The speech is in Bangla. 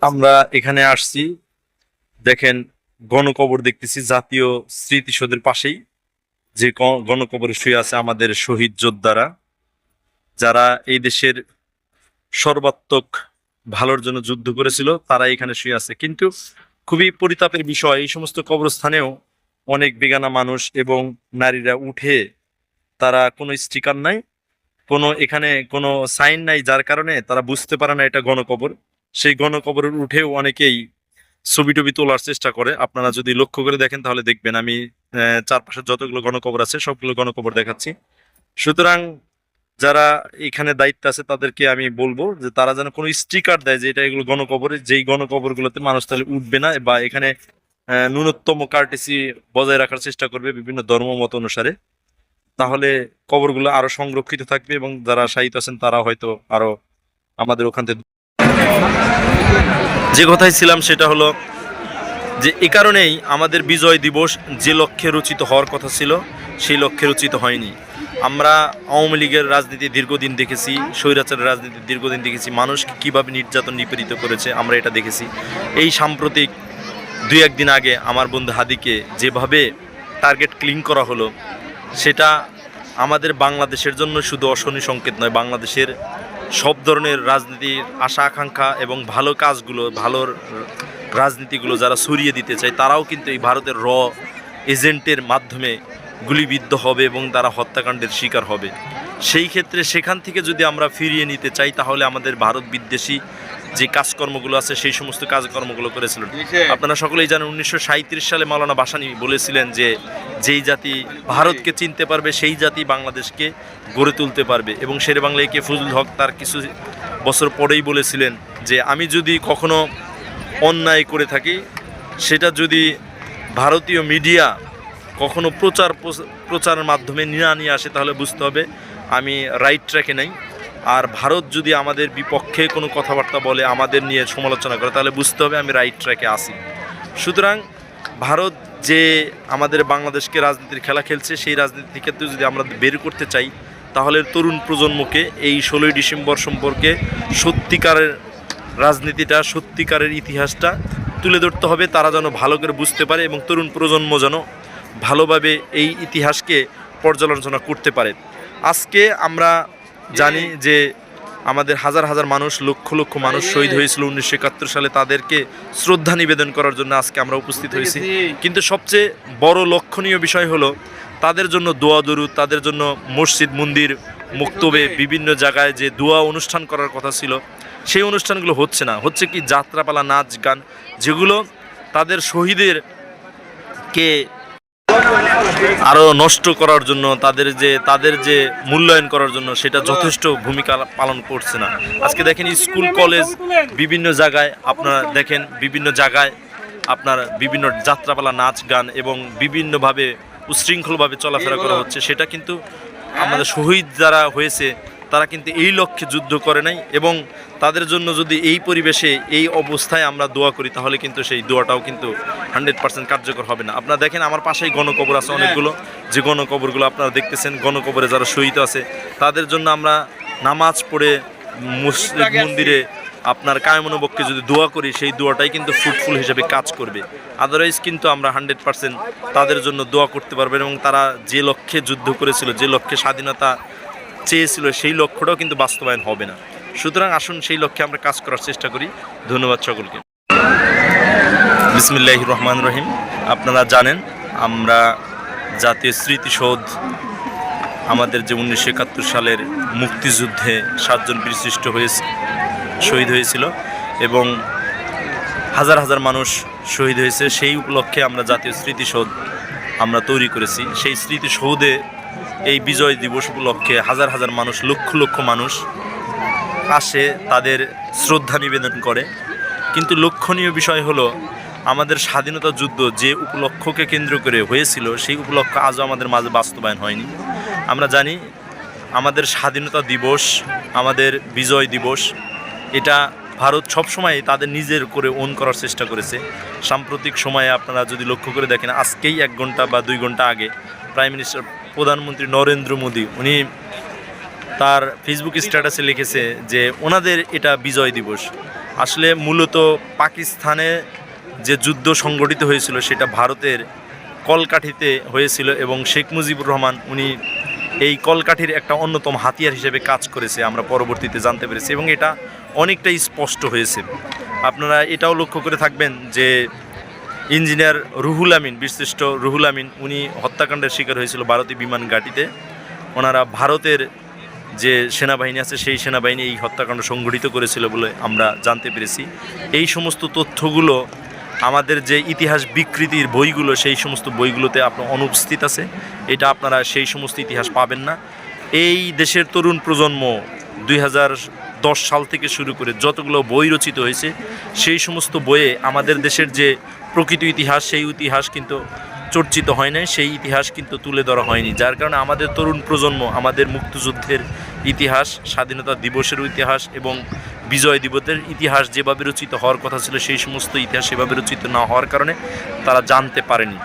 আমরা এখানে আসছি। দেখেন, গণকবর দেখতেছি, জাতীয় স্মৃতিসৌধের পাশেই। যে গণকবরে শুয়ে আছে আমাদের শহীদ যোদ্ধারা। যারা এই দেশের সর্বাত্মক ভালোর জন্য যুদ্ধ করেছিল, তারা এখানে শুয়ে আছে। কিন্তু খুবই পরিতাপের বিষয়, এই সমস্ত কবরস্থানেও অনেক বেগানা মানুষ এবং নারীরা উঠে তারা কোনো স্টিকার নাই। কোনো এখানে কোনো সাইন নাই, যার কারণে তারা বুঝতে পারে না এটা গণকবর। সেই গণকবরের উঠেও অনেকেই ছবি টবি তোলার চেষ্টা করে। আপনারা যদি লক্ষ্য করে দেখেন তাহলে দেখবেন আমি চারপাশে যতগুলো গণকবর আছে, সবগুলো গণকবর দেখাচ্ছি। সুতরাং যারা এখানে দায়িত্ব আছে তাদেরকে আমি বলব যে তারা যেন কোনো স্টিকার দেয় যে এটা এগুলো গণকবরে, যেই গণকবরগুলোতে মানুষ তাহলে উঠবে না বা এখানে ন্যূনতম কার্টেসি বজায় রাখার চেষ্টা করবে বিভিন্ন ধর্ম মত অনুসারে। তাহলে কবরগুলো আরও সংরক্ষিত থাকবে এবং যারা শাহিদ আছেন তারা হয়তো আরও আমাদের ওখান থেকে যে কথাই ছিলাম সেটা হলো যে এ কারণেই আমাদের বিজয় দিবস যে লক্ষ্যে রচিত হওয়ার কথা ছিল, সেই লক্ষ্যে রচিত হয়নি। আমরা আওয়ামী লীগের রাজনীতি দীর্ঘদিন দেখেছি, স্বৈরাচারের রাজনীতি দীর্ঘদিন দেখেছি, মানুষকে কীভাবে নির্যাতন নিপীড়িত করেছে আমরা এটা দেখেছি। এই সাম্প্রতিক দুই একদিন আগে আমার বন্ধু হাদিকে যেভাবে টার্গেট ক্লিন করা হলো সেটা আমাদের বাংলাদেশের জন্য শুধু অশনি সংকেত নয়, বাংলাদেশের সব ধরনের রাজনীতির আশা, আকাঙ্ক্ষা এবং ভালো কাজগুলো, ভালো রাজনীতিগুলো যারা সরিয়ে দিতে চায়, তারাও কিন্তু এই ভারতের র এজেন্টের মাধ্যমে গুলিবিদ্ধ হবে এবং তারা হত্যাকাণ্ডের শিকার হবে। সেই ক্ষেত্রে সেখান থেকে যদি আমরা ফিরিয়ে নিতে চাই, তাহলে আমাদের ভারত বিদ্বেষী যে কাজকর্মগুলো আছে সেই সমস্ত কাজকর্মগুলো করেছিলেন। আপনারা সকলেই জানেন উনিশশো সাঁইত্রিশ সালে মাওলানা বাসানি বলেছিলেন যে যেই জাতি ভারতকে চিনতে পারবে সেই জাতি বাংলাদেশকে গড়ে তুলতে পারবে। এবং শেরে বাংলায় কে ফজলুল হক তার কিছু বছর পরেই বলেছিলেন যে আমি যদি কখনো অন্যায় করে থাকি সেটা যদি ভারতীয় মিডিয়া কখনো প্রচার প্রচারের মাধ্যমে নিয়ে নিয়ে আসে তাহলে বুঝতে হবে আমি রাইট ট্র্যাকে নেই। আর ভারত যদি আমাদের বিপক্ষে কোনো কথাবার্তা বলে আমাদের নিয়ে সমালোচনা করে, তাহলে বুঝতে হবে আমি রাইট ট্র্যাকে আসি সুতরাং ভারত যে আমাদের বাংলাদেশকে রাজনীতির খেলা খেলছে, সেই রাজনীতি ক্ষেত্রে যদি আমরা বের করতে চাই, তাহলে তরুণ প্রজন্মকে এই ষোলোই ডিসেম্বর সম্পর্কে সত্যিকারের রাজনীতিটা, সত্যিকারের ইতিহাসটা তুলে ধরতে হবে। তারা যেন ভালো করে বুঝতে পারে এবং তরুণ প্রজন্ম যেন ভালোভাবে এই ইতিহাসকে পর্যালোচনা করতে পারে। আজকে আমরা জানি যে আমাদের হাজার হাজার মানুষ লক্ষ লক্ষ মানুষ শহীদ হয়েছিল উনিশশো একাত্তর সালে তাদেরকে শ্রদ্ধা নিবেদন করার জন্য আজকে আমরা উপস্থিত হয়েছি। কিন্তু সবচেয়ে বড় লক্ষণীয় বিষয় হলো তাদের জন্য দোয়া দরুদ তাদের জন্য মসজিদ মন্দির মুক্তবে বিভিন্ন জায়গায় যে দোয়া অনুষ্ঠান করার কথা ছিল সেই অনুষ্ঠানগুলো হচ্ছে না। হচ্ছে কি যাত্রাপালা নাচ গান যেগুলো তাদের শহীদের কে আরও নষ্ট করার জন্য, তাদের যে তাদের যে মূল্যায়ন করার জন্য সেটা যথেষ্ট ভূমিকা পালন করছে না। আজকে দেখেন স্কুল, কলেজ বিভিন্ন জায়গায় আপনারা দেখেন, বিভিন্ন জায়গায় আপনার বিভিন্ন যাত্রাপালা, নাচ গান এবং বিভিন্নভাবে উশৃঙ্খলভাবে চলাফেরা করা হচ্ছে। সেটা কিন্তু আমাদের শহীদ যারা হয়েছে তারা কিন্তু এই লক্ষ্যে যুদ্ধ করে নাই এবং তাদের জন্য যদি এই পরিবেশে এই অবস্থায় আমরা দোয়া করি, তাহলে কিন্তু সেই দোয়াটাও কিন্তু হান্ড্রেড পার্সেন্ট কার্যকর হবে না। আপনারা দেখেন, আমার পাশেই গণকবর আছে অনেকগুলো। যে গণকবরগুলো আপনারা দেখতেছেন, গণকবরে যারা শহীদ আছে, তাদের জন্য আমরা নামাজ পড়ে মুসলিম মন্দিরে আপনার কায়মনোবককে যদি দোয়া করি, সেই দোয়াটাই কিন্তু ফ্রুটফুল হিসেবে কাজ করবে। আদারওয়াইজ কিন্তু আমরা হান্ড্রেড পার্সেন্ট তাদের জন্য দোয়া করতে পারবেন এবং তারা যে লক্ষ্যে যুদ্ধ করেছিল, যে লক্ষ্যে স্বাধীনতা চেয়েছিল সেই লক্ষ্যটাও কিন্তু বাস্তবায়ন হবে না। সুতরাং আসুন সেই লক্ষ্যে আমরা কাজ করার চেষ্টা করি। ধন্যবাদ সকলকে। বিসমিল্লাহ রহমান রহিম। আপনারা জানেন, আমরা জাতীয় স্মৃতিসৌধ আমাদের যে উনিশশো একাত্তর সালের মুক্তিযুদ্ধে সাতজন বিশিষ্ট হয়েছে, শহীদ হয়েছিল এবং হাজার হাজার মানুষ শহীদ হয়েছে। সেই উপলক্ষে আমরা জাতীয় স্মৃতিসৌধ আমরা তৈরি করেছি। সেই স্মৃতিসৌধে এই বিজয় দিবস উপলক্ষে হাজার হাজার মানুষ, লক্ষ লক্ষ মানুষ আসে, তাদের শ্রদ্ধা নিবেদন করে। কিন্তু লক্ষণীয় বিষয় হলো, আমাদের স্বাধীনতা যুদ্ধ যে উপলক্ষকে কেন্দ্র করে হয়েছিল, সেই উপলক্ষ আজও আমাদের মাঝে বাস্তবায়ন হয়নি। আমরা জানি, আমাদের স্বাধীনতা দিবস, আমাদের বিজয় দিবস, এটা ভারত সবসময় তাদের নিজের করে ওন করার চেষ্টা করেছে। সাম্প্রতিক সময়ে আপনারা যদি লক্ষ্য করে দেখেন, আজকেই এক ঘণ্টা বা দুই ঘণ্টা আগে প্রাইম মিনিস্টার প্রধানমন্ত্রী নরেন্দ্র মোদী, উনি তার ফেসবুক স্ট্যাটাসে লিখেছে যে ওনাদের এটা বিজয় দিবস। আসলে মূলত পাকিস্তানে যে যুদ্ধ সংগঠিত হয়েছিল সেটা ভারতের কলকাঠিতে হয়েছিল এবং শেখ মুজিবুর রহমান উনি এই কলকাঠির একটা অন্যতম হাতিয়ার হিসেবে কাজ করেছে, আমরা পরবর্তীতে জানতে পেরেছি এবং এটা অনেকটাই স্পষ্ট হয়েছে। আপনারা এটাও লক্ষ্য করে থাকবেন যে ইঞ্জিনিয়ার রুহুল আমিন, বিশিষ্ট রুহুল আমিন, উনি হত্যাকাণ্ডের শিকার হয়েছিল ভারতীয় বিমান ঘাঁটিতে। ওনারা ভারতের যে সেনাবাহিনী আছে, সেই সেনাবাহিনী এই হত্যাকাণ্ড সংঘটিত করেছিল বলে আমরা জানতে পেরেছি। এই সমস্ত তথ্যগুলো, আমাদের যে ইতিহাস বিকৃতির বইগুলো, সেই সমস্ত বইগুলোতে আপনার অনুপস্থিত আছে। এটা আপনারা সেই সমস্ত ইতিহাস পাবেন না। এই দেশের তরুণ প্রজন্ম দুই সাল থেকে শুরু করে যতগুলো বই রচিত হয়েছে, সেই সমস্ত বইয়ে আমাদের দেশের যে প্রকৃত ইতিহাস, সেই ইতিহাস কিন্তু চর্চিত হয় নাই, সেই ইতিহাস কিন্তু তুলে ধরা হয়নি। যার কারণে আমাদের তরুণ প্রজন্ম, আমাদের মুক্তিযুদ্ধের ইতিহাস, স্বাধীনতা দিবসের ইতিহাস এবং বিজয় দিবসের ইতিহাস যেভাবে রচিত হওয়ার কথা ছিল, সেই সমস্ত ইতিহাস সেভাবে রচিত না হওয়ার কারণে তারা জানতে পারেনি।